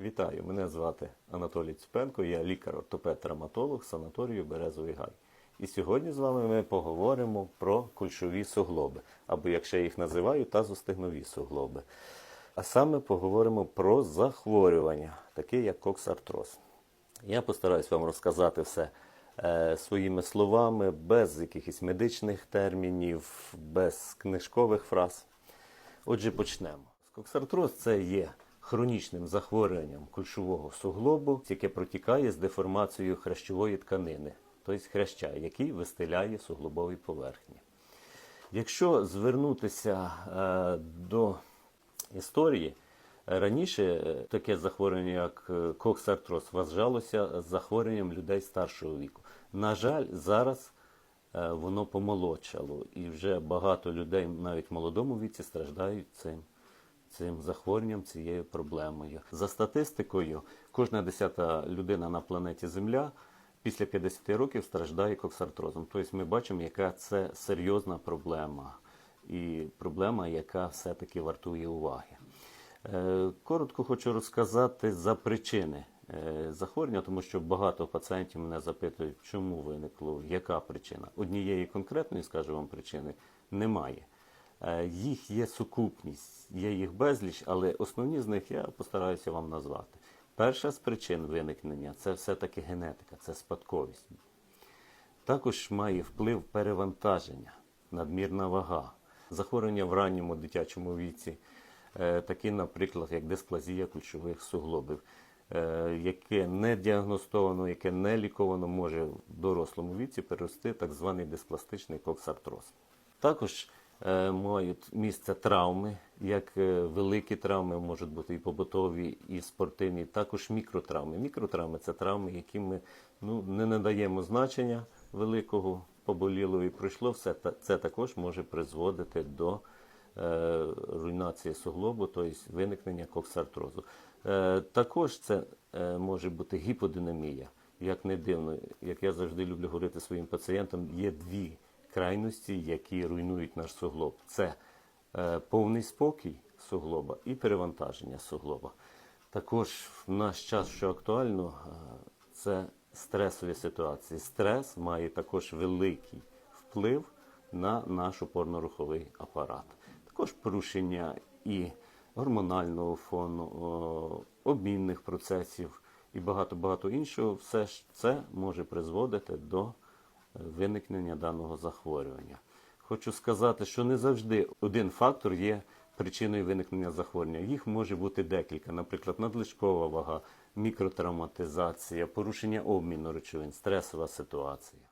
Вітаю, мене звати Анатолій Цупенко, я лікар-ортопед-травматолог санаторію Березовий Гай. І сьогодні з вами ми поговоримо про кульшові суглоби, або як ще їх називають, тазостегнові суглоби. А саме поговоримо про захворювання, таке як коксартроз. Я постараюсь вам розказати все е, своїми словами, без якихось медичних термінів, без книжкових фраз. Отже, почнемо. Коксартроз це є хронічним захворюванням кульшового суглобу, яке протікає з деформацією хрящової тканини, тобто хряща, який вистеляє суглобові поверхні. Якщо звернутися е, до історії, раніше е, таке захворювання, як е, коксартроз, вважалося захворюванням людей старшого віку. На жаль, зараз е, воно помолодшало, і вже багато людей, навіть в молодому віці, страждають цим. Цим захворюванням, цією проблемою. За статистикою, кожна десята людина на планеті Земля після 50 років страждає коксартрозом. Тобто ми бачимо, яка це серйозна проблема, і проблема, яка все-таки вартує уваги. Е, Коротко хочу розказати за причини е, захворювання, тому що багато пацієнтів мене запитують, чому виникло, яка причина. Однієї конкретної, скажу вам, причини немає. Е, Їх є сукупність, є їх безліч, але основні з них я постараюся вам назвати. Перша з причин виникнення це все-таки генетика, це спадковість. Також має вплив перевантаження, надмірна вага, захворювання в ранньому дитячому віці, е, такі, наприклад, як дисплазія кульшових суглобів, е, яке не діагностовано, яке не ліковано, може в дорослому віці перерости так званий диспластичний коксартроз. Також мають місце травми, як е, великі травми можуть бути і побутові, і спортивні, також мікротравми. Мікротравми це травми, які ми ну, не надаємо значення великого поболілого і пройшло все. Це також може призводити до е, руйнації суглобу, тобто виникнення коксартрозу. Е, також це е, може бути гіподинамія. Як не дивно, як я завжди люблю говорити своїм пацієнтам, є дві крайності, які руйнують наш суглоб. Це е, повний спокій суглоба і перевантаження суглоба. Також в наш час, що актуально, е, це стресові ситуації. Стрес має також великий вплив на наш опорно-руховий апарат. Також порушення і гормонального фону, обмінних процесів і багато-багато іншого. Все ж це може призводити до виникнення даного захворювання. Хочу сказати, що не завжди один фактор є причиною виникнення захворювання. Їх може бути декілька, наприклад, надлишкова вага, мікротравматизація, порушення обміну речовин, стресова ситуація.